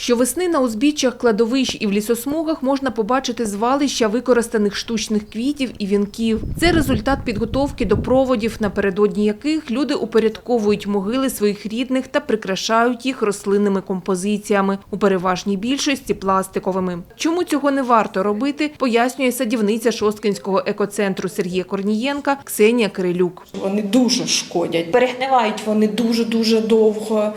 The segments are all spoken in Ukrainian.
Щовесни на узбіччях кладовищ і в лісосмугах можна побачити звалища використаних штучних квітів і вінків. Це результат підготовки до проводів, напередодні яких люди упорядковують могили своїх рідних та прикрашають їх рослинними композиціями, у переважній більшості пластиковими. Чому цього не варто робити, пояснює садівниця Шосткинського екоцентру Сергія Корнієнка Ксенія Кирилюк. Вони дуже шкодять. Перегнивають вони дуже-дуже довго.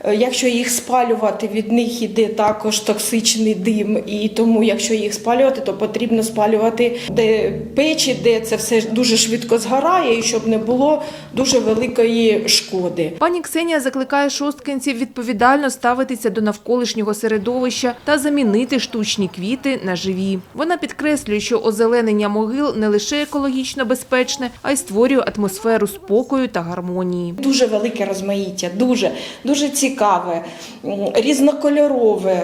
Е, Якщо їх спалювати, від них іде також токсичний дим. І тому, якщо їх спалювати, то потрібно спалювати де печі, де це все дуже швидко згорає, і щоб не було дуже великої шкоди. Пані Ксенія закликає шосткинців відповідально ставитися до навколишнього середовища та замінити штучні квіти на живі. Вона підкреслює, що озеленення могил не лише екологічно безпечне, а й створює атмосферу спокою та гармонії. Дуже велике розмаїття, дуже, дуже цікаве, різнокольорове.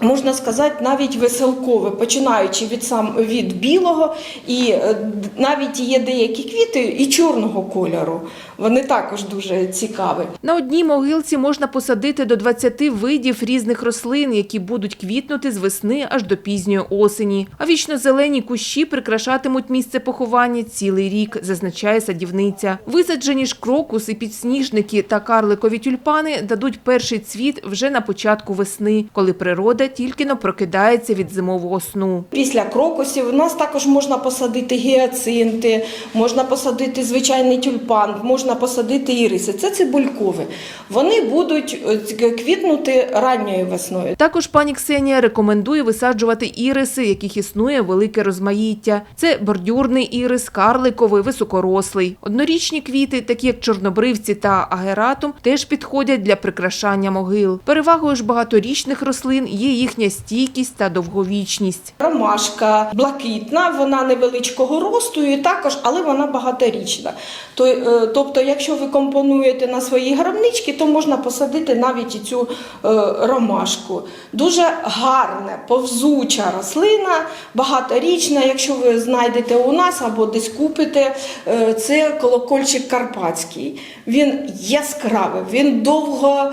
Можна сказати, навіть веселкове, починаючи від сам від білого, і е, навіть є деякі квіти і чорного кольору. Вони також дуже цікаві. На одній могилці можна посадити до 20 видів різних рослин, які будуть квітнути з весни аж до пізньої осені. А вічно-зелені кущі прикрашатимуть місце поховання цілий рік, зазначає садівниця. Висаджені ж крокуси, підсніжники та карликові тюльпани дадуть перший цвіт вже на початку весни, коли природа тільки но прокидається від зимового сну. Після крокусів у нас також можна посадити гіацинти, можна посадити звичайний тюльпан, можна посадити іриси. Це цибулькове. Вони будуть е, квітнути ранньою весною. Також пані Ксенія рекомендує висаджувати іриси, яких існує велике розмаїття. Це бордюрний ірис, карликовий, високорослий. Однорічні квіти, такі як чорнобривці та агератум, теж підходять для прикрашання могил. Перевагою ж багаторічних рослин є їхня стійкість та довговічність. Ромашка блакитна, вона невеличкого росту, і також, але вона багаторічна. Е, тобто, якщо ви компонуєте на своїй гробничці, то можна посадити навіть і цю е, ромашку. Дуже гарна, повзуча рослина, багаторічна. Якщо ви знайдете у нас або десь купите, е, це колокольчик карпатський. Він яскравий, він довго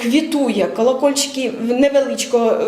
квітує. Колокольчики невеличко, е,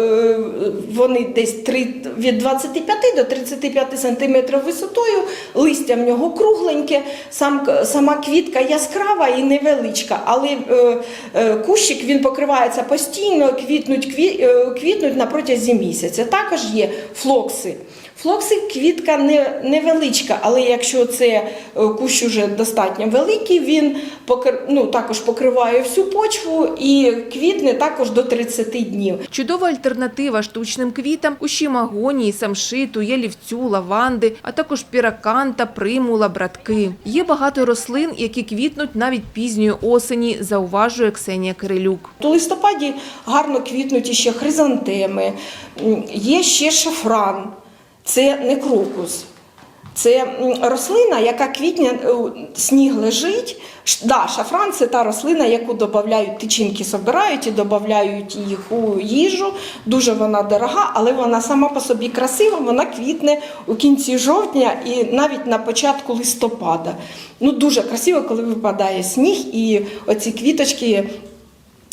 вони десь три- від 25 до 35 см висотою, листя в нього кругленьке, сам, сама квітка яскрава і невеличка, але е, е, кущик він покривається постійно, квітнуть, е, квітнуть на протязі місяця. Також є флокси. Флокси квітка не, невеличка, але якщо це е, кущ уже достатньо великий, він покр... ну, також покриває всю почву і квітне також до 30 днів. Чудова альтернатива штучним квітам кущі магонії, самшиту, ялівцю, лаванди, а також піраканта, примула, братки. Є багато рослин, які квітнуть навіть пізньої осені, зауважує Ксенія Кирилюк. У листопаді гарно квітнуть ще хризантеми, є ще шафран, це не крокус. Це рослина, яка квітня, е, сніг лежить. Да, шафран це та рослина, яку додають тичинки, собирають і додають їх у їжу. Дуже вона дорога, але вона сама по собі красива, вона квітне у кінці жовтня і навіть на початку листопада. Ну, дуже красиво, коли випадає сніг, і оці квіточки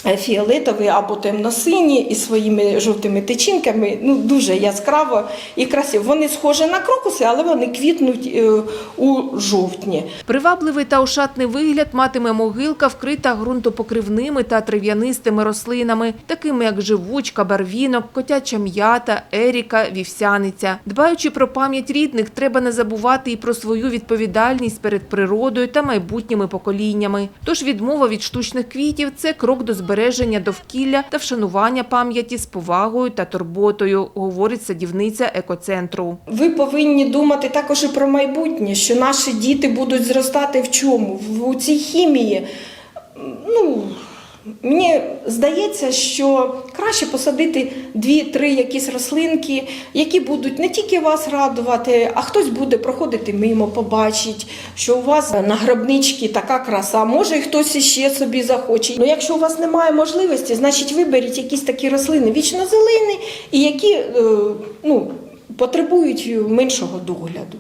фіолетові або темно-сині із своїми жовтими тичинками. Ну, дуже яскраво і красиво. Вони схожі на крокуси, але вони квітнуть е, у жовтні. Привабливий та ошатний вигляд матиме могилка, вкрита ґрунтопокривними та трав'янистими рослинами, такими як живучка, барвінок, котяча м'ята, еріка, вівсяниця. Дбаючи про пам'ять рідних, треба не забувати і про свою відповідальність перед природою та майбутніми поколіннями. Тож відмова від штучних квітів – це крок до збереження довкілля та вшанування пам'яті з повагою та турботою, говорить садівниця екоцентру. Ви повинні думати також і про майбутнє, що наші діти будуть зростати в чому? В цій хімії. Ну, мені здається, що краще посадити дві-три якісь рослинки, які будуть не тільки вас радувати, а хтось буде проходити мимо, побачить, що у вас на гробничці така краса. Може, хтось іще собі захоче. Ну, якщо у вас немає можливості, значить виберіть якісь такі рослини вічно зелені і які е, ну, потребують меншого догляду.